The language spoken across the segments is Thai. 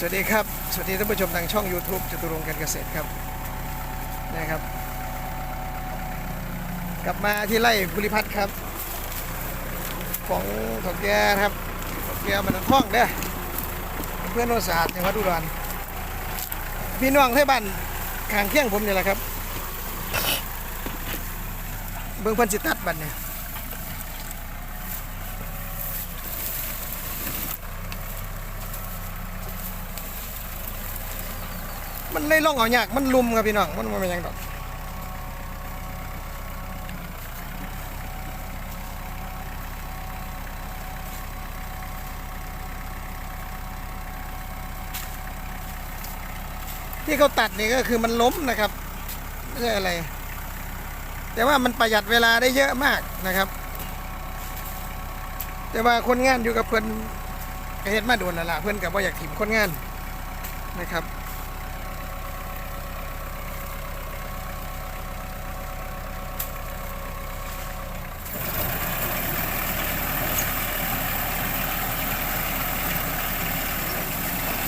สวัสดีครับ สวัสดีท่านผู้ชมทางช่อง YouTube จตุรงค์การเกษตรครับนะครับ กลับมาที่ไร่ภูริพัฒน์ครับ ของถกแกนะครับถกแกมันคล้องเด้อเพื่อนโนสะอาดจังหวัดอุดรพี่น้องที่บ้านข้างเคียงผมนี่แหละครับ เบิ่งพันสิตัดบันเนี่ย มันเลยล่องเอายากมันลุมครับพี่น้องมันมันเป็นยังดอกที่เขาตัดนี่ก็คือมันล้มนะครับไม่ใช่อะไร แต่ว่ามันประหยัดเวลาได้เยอะมากนะครับ แต่ว่าคนงานอยู่กับเพื่อนก็เฮ็ดมาโดนล้วล่ะเพื่อนกับว่าอยากถิ่มคนงานนะครับ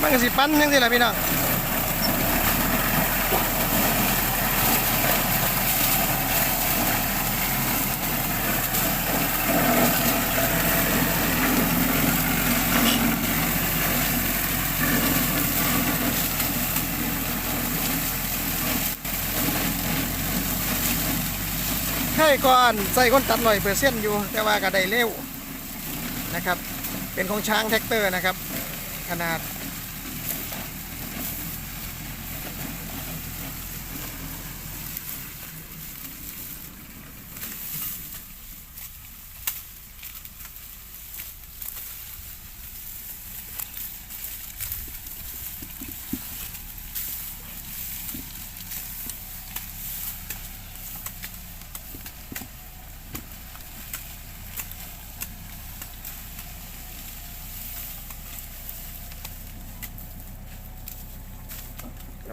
มันก็สิปั้นยังสิล่ะพี่น้องให้ก่อนใส่ก้นตัดหน่อยเปอร์เซ็นต์อยู่ แต่ว่าก็ได้เร็วนะครับ เป็นของช้างแท็กเตอร์นะครับ ขนาด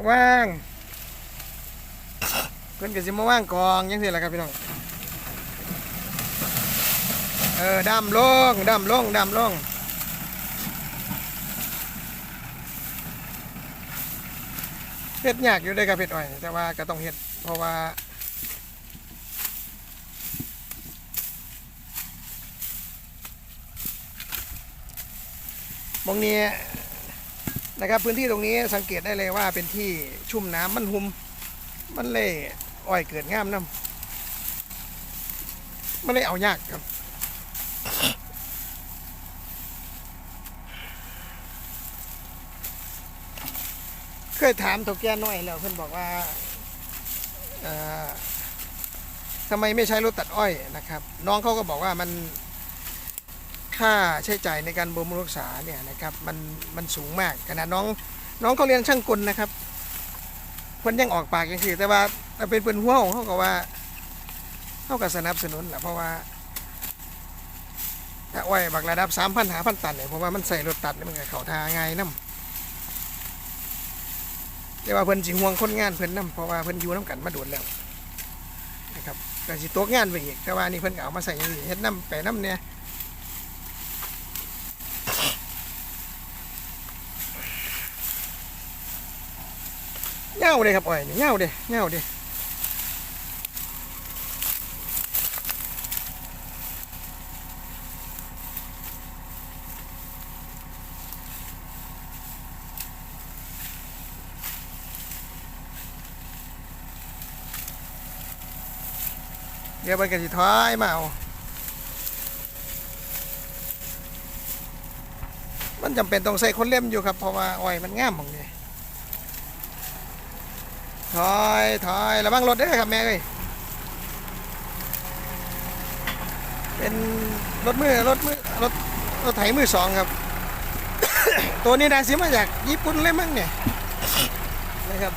ว่างเพิ่นก็สิมาว่างกองยังสิล่ะครับพี่น้องเออดำลงดำลงดำลงเฮ็ดยากอยู่เด้อครับเฮ็ดอ้อยแต่ว่าก็ต้องเฮ็ดเพราะว่าบางนี้ นะครับพื้นที่ตรงนี้สังเกตได้เลยว่าเป็นที่ชุ่มน้ำมันหุม มันเลยอ้อยเกิดงามน้ำมันเลยเอายากครับ เคยถามถกแก่น้อยแล้วเพื่อนบอกว่าทำไมไม่ใช้รถตัดอ้อยนะครับ น้องเขาก็บอกว่ามัน ค่าใช้จ่ายในการบำรุงรักษาเนี่ยนะครับมันมันสูงมากขนาดน้องน้องเขาเรียนช่างกลนะครับเพิ่นยังออกปากยังคือแต่ว่าเป็นเพิ่นหัวของเขาก็ว่าเขาก็สนับสนุนแหละเพราะว่าถ้าอ้อยบักระดับสามพันหาพันตันเนี่ยเพราะว่ามันใส่รถตัดมันก็เข่าทาง่ายน้ำแต่ว่าเพิ่นสิห่วงคนงานเพิ่นน้ำเพราะว่าเพิ่นอยู่น้ำกันมาโดนแล้วนะครับก็สิตกงานไปอีกแต่ว่านี่เพิ่นก็เอามาใส่อย่างนี้เฮ็ดน้ำไปน้ำเนี่ย งาเลยครับอ้อยนี่เงาเด้เงาเด้เดี๋ยวมันก็สิถอยมาเอามันจำเป็นต้องใส่คนเล่มอยู่ครับ เพราะว่าอ้อยมันง่ามของนี่ ถอยถอยระวังรถด้วยครับแม่เอ้ยเป็นรถมือรถมือรถรถไถมือสองครับ ตัวนี้ได้ซื้อมาจากญี่ปุ่นเลยมั้งเนี่ยนะครับ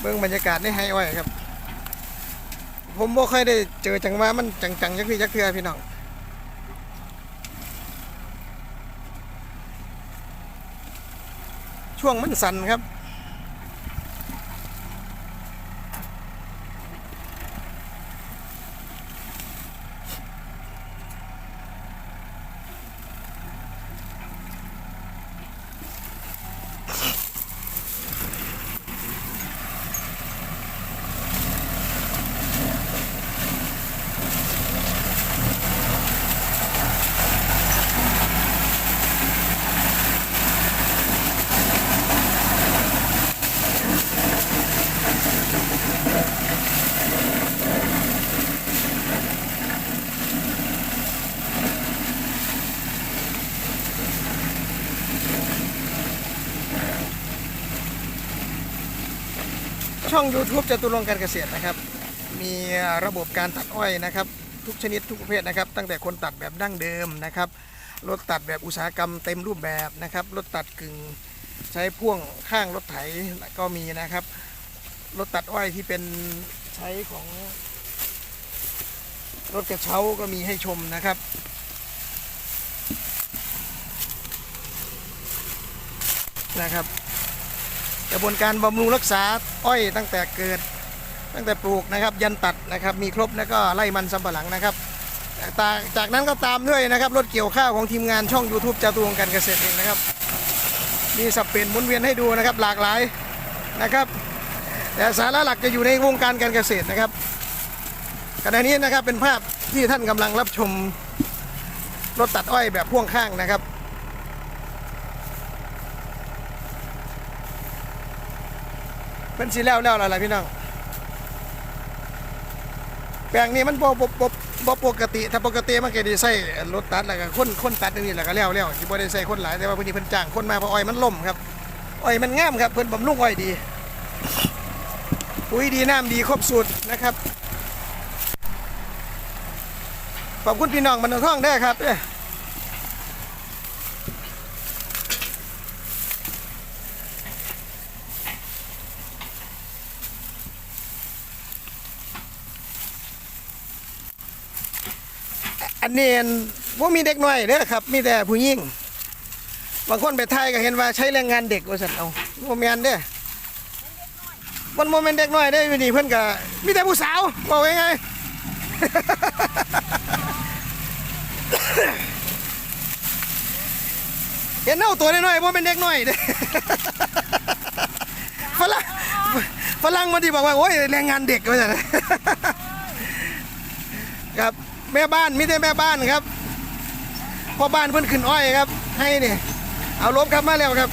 เบื้องบรรยากาศได้ให้ไว้ครับ ผมบ่ค่อยได้เจอจังหวะมันจังๆจักพี่จักเทือพี่น้อง ช่วงมันสั่นครับ ช่อง YouTube จตุรงการเกษตรนะครับ มีระบบการตัดอ้อยนะครับ ทุกชนิดทุกประเภทนะครับ ตั้งแต่คนตัดแบบดั้งเดิมนะครับรถตัดแบบอุตสาหกรรมเต็มรูปแบบนะครับรถตัดกึ่งใช้พ่วงข้างรถไถก็มีนะครับรถตัดอ้อยที่เป็นใช้ของรถกระเช้าก็มีให้ชมนะครับ นะครับ กระบวนการบำรุงรักษาอ้อยตั้งแต่เกิด ตั้งแต่ปลูกนะครับ ยันตัดนะครับ มีครบแล้วก็ไล่มันสำปะหลังนะครับจากนั้นก็ตามด้วยนะครับรถเกี่ยวข้าวของทีมงานช่อง YouTube จาตุรงการเกษตรเองนะครับมีสับเปลี่ยนหมุนเวียนให้ดูนะครับหลากหลายนะครับ แต่สาระหลักจะอยู่ในวงการการเกษตรนะครับขณะนี้นะครับเป็นภาพที่ท่านกำลังรับชมรถตัดอ้อยแบบพ่วงข้างนะครับ เป็นสีแล้วแล้วอะไรพี่น้องแปลงนี้มันบ่บ่บ่บ่ปกติ ถ้าปกติมันก็ได้ใส่รถตัดแล้วก็คนคนตัดอย่างนี้แหละก็แล้วแล้วที่บ่ได้ใส่คนหลายแต่ว่าพิ่นนี้เพิ่นจ้างคนมาเพราะอ้อยมันล่มครับอ้อยมันงามครับเพิ่นบำรุงอ้อยดีปุ๋ยดีน้ำดีครบสูตรนะครับขอบคุณพี่น้องบรรณท่องได้ครับ เอ้ยอันนี้ว่ามีเด็กน้อยเด้อครับ มีแต่ผู้หญิงบางคนไปไทยก็เห็นว่าใช้แรงงานเด็กว่าสันเอาโมเมนเด้อมันโมเมนเด็กน้อยได้ออยู่นี่เพื่อนก็มีแต่ผู้สาวบอกยังไงเห็นเน่าตัวน้อยๆว่าเป็นเด็กน้อยเด้ฝรั่งฝรั่งมันที่บอกว่าโอ้ยแรงงานเด็กว่าอย่างนั้นครับ แม่บ้านไม่ได้แม่บ้านครับพ่อบ้านเพิ่นขึ้นอ้อยครับ ให้เนี่ยเอาลบครับมาแล้วครับ